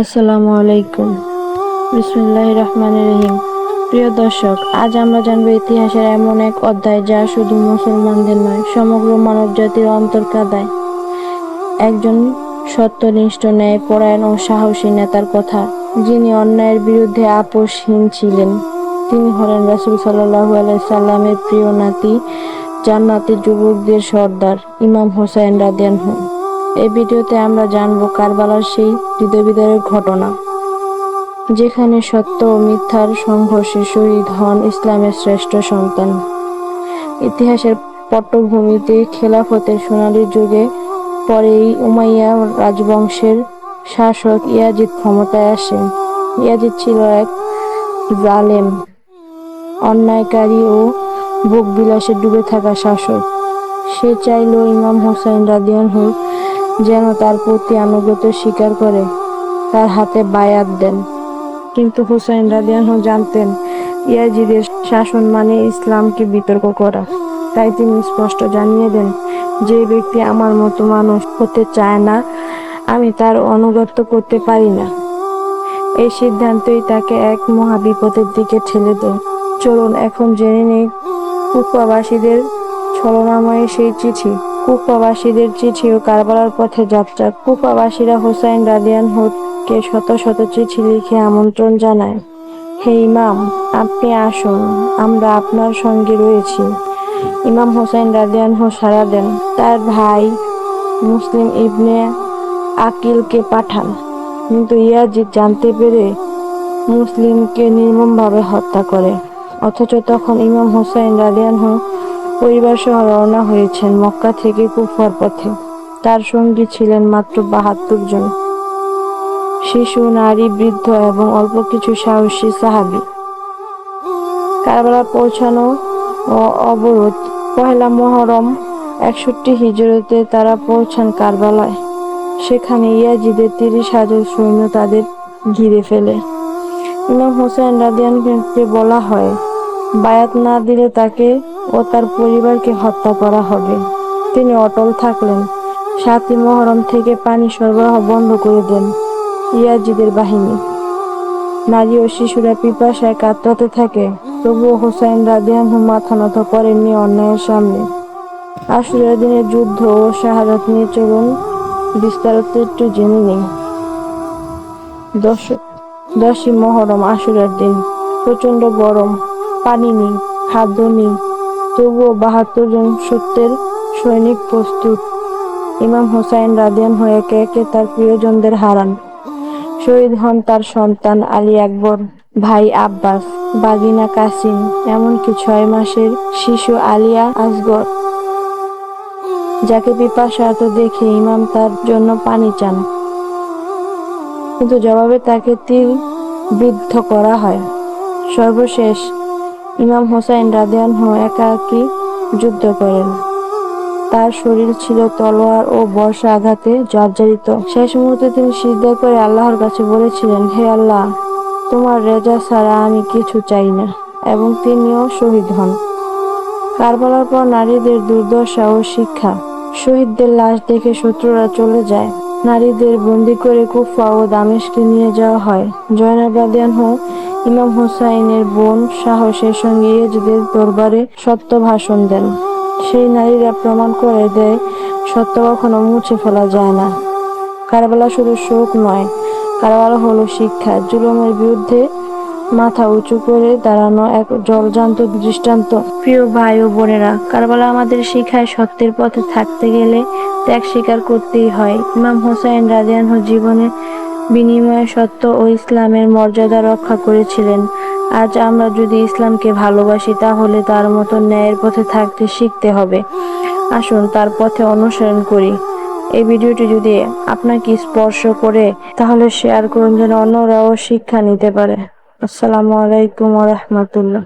আসসালামু আলাইকুম। বিসমুল্লাহ রহমান রহিম। প্রিয় দর্শক, আজ আমরা জানব ইতিহাসের এমন এক অধ্যায় যা শুধু মুসলমানদের নয়, সমগ্র মানব জাতির অন্তর কাঁদায় একজন সত্যনিষ্ঠ ন্যায় পরায়ণ ও সাহসী নেতার কথা, যিনি অন্যায়ের বিরুদ্ধে আপোষহীন ছিলেন। তিনি হলেন রাসুল সাল্লাহ সাল্লামের প্রিয় নাতি, জান্নাতি যুবকদের সর্দার, ইমাম হোসাইন রাদিয়ানহু এই ভিডিওতে আমরা জানব কারবালার সেই হৃদয়বিদারের ঘটনা, যেখানে সত্য ও মিথ্যার সংঘর্ষে শহীদ হন ইসলামের শ্রেষ্ঠ সন্তান। ইতিহাসের পটভূমিতে খেলাফতের সোনালী যুগে পরেই উমাইয়া রাজবংশের শাসক ইয়াজিদ ক্ষমতায় আসেন। ইয়াজিদ ছিল এক জালেম, অন্যায়কারী ও ভোগ বিলাসে ডুবে থাকা শাসক। সে চাইল ইমাম হোসাইন রাদিয়ানহুর যেন তার প্রতি আনুগত্য স্বীকার করে, তার হাতে বায়াত দেন। কিন্তু হুসাইন রাদিয়ানহু জানতেন, ইয়াজিদের শাসন মানে ইসলামকে বিতর্ক করা। তাই তিনি স্পষ্ট জানিয়ে দেন, যে ব্যক্তি আমার মতো মানুষ হতে চায় না, আমি তার অনুগত্য করতে পারি না। এই সিদ্ধান্তই তাকে এক মহাবিপদের দিকে ঠেলে দেয়। চলুন এখন জেনে নেই কুফাবাসীদের ছলনাময় সেই চিঠি। কুফাবাসীদের চিঠি ও কারবালার পথে যাত্রা। কুফাবাসীরা হুসাইন রাদিয়ান হুদকে শত শত চিঠি লিখে আমন্ত্রণ জানায়, হে ইমাম, আপনি আসুন, আমরা আপনার সঙ্গে রয়েছি। ইমাম হোসাইন রাদিয়ান হু সারা দেন, তার ভাই মুসলিম ইবনে আকিলকে পাঠান, কিন্তু ইয়াজিদ জানতে পেরে মুসলিমকে নির্মমভাবে হত্যা করে। অথচ তখন ইমাম হুসাইন রাদিয়ান রাদিয়ানহু পরিবার সহ রওনা হয়েছেন মক্কা থেকে কুফার পথে। তার সঙ্গী ছিলেন মাত্র বাহাত্তর জন। শিশু, নারী, বৃদ্ধ এবং অল্প কিছু সাহসী সাহাবি। কারবালা পৌঁছানো ও অবরোধ। পহেলা মহরম একষট্টি হিজরতে তারা পৌঁছান কারবালায়। সেখানে ইয়াজিদের তিরিশ হাজার সৈন্য তাদের ঘিরে ফেলে। ইমাম হোসেন রাদিয়ানকে বলা হয়, বায়াত না দিলে তাকে ও তার পরিবারকে হত্যা করা হবে। তিনি অটল থাকলেন। সাতই মহরম থেকে পানি সরবরাহ বন্ধ করে দেন ইয়াজিদের বাহিনী। নারী ও শিশুরা পিপাসায় কাতরাতে থাকে। তবুও হোসাইন রাদিয়ান মাথা নত করেননি অন্যায়ের সামনে। আশুরের দিনের যুদ্ধ ও শাহাদাত নিয়ে চলুন বিস্তারিত একটু জেনে নেই। দশ দশই মহরম আশুরের দিন। প্রচণ্ড গরম, পানি নেই, খাদ্য নেই তবুও বাহাত্তর জন সত্যের সৈনিক প্রস্তুত। ইমাম হোসাইন রাদিয়ান হয়ে একে একে তার প্রিয়জনদের হারান। শহীদ হন তার সন্তান আলী আকবর, ভাই আব্বাস, বাগিনা কাসিম, এমনকি ছয় মাসের শিশু আলিয়া আসগর, যাকে পিপাসার্থ দেখে ইমাম তার জন্য পানি চান। কিন্তু জবাবে তাকে তীর বিদ্ধ করা হয়। সর্বশেষ ইমাম হোসাইন রাদিয়ানহু একাকী যুদ্ধ করেন। তার শরীর ছিল তলোয়ার ও বর্ষা আঘাতে জর্জরিত। শেষ মুহূর্তে তিনি সিদ্ধা করে আল্লাহর কাছে বলেছিলেন, হে আল্লাহ, তোমার রেজা ছাড়া আমি কিছু চাই না। এবং তিনিও শহীদ হন। কারবালার পর নারীদের দুর্দশা ও শিক্ষা। শহীদদের লাশ দেখে শত্রুরা চলে যায়। নারীদের বন্দি করে কুফা ও দামেশকে নিয়ে যাওয়া হয়। জয়নাব রাদিয়ান হোক ইমাম হুসাইনের বোন সাহসের সঙ্গে ইয়েজদের দরবারে সত্য ভাষণ দেন। সেই নারীরা প্রমাণ করে দেয়, সত্য কখনো মুছে ফেলা যায় না। কারবালা শুধু শোক নয়, কারবালা হলো শিক্ষা। জুলুমের বিরুদ্ধে মাথা উঁচু করে দাঁড়ানো এক জলজান্ত দৃষ্টান্ত। প্রিয় ভাই ও বোনেরা, কারবালা আমাদের শিখায় সত্যের পথে থাকতে গেলে ত্যাগ স্বীকার করতেই হয়। ইমাম হোসাইন রাজিয়ান জীবনে বিনিময়ে সত্য ও ইসলামের মর্যাদা রক্ষা করেছিলেন। আজ আমরা যদি ইসলামকে ভালোবাসি, তাহলে তার মতো ন্যায়ের পথে থাকতে শিখতে হবে। আসুন, তার পথে অনুসরণ করি। এই ভিডিওটি যদি আপনাকে স্পর্শ করে, তাহলে শেয়ার করুন যেন অন্যরাও শিক্ষা নিতে পারে। আসসালামু আলাইকুম রহমতুল্লাহ।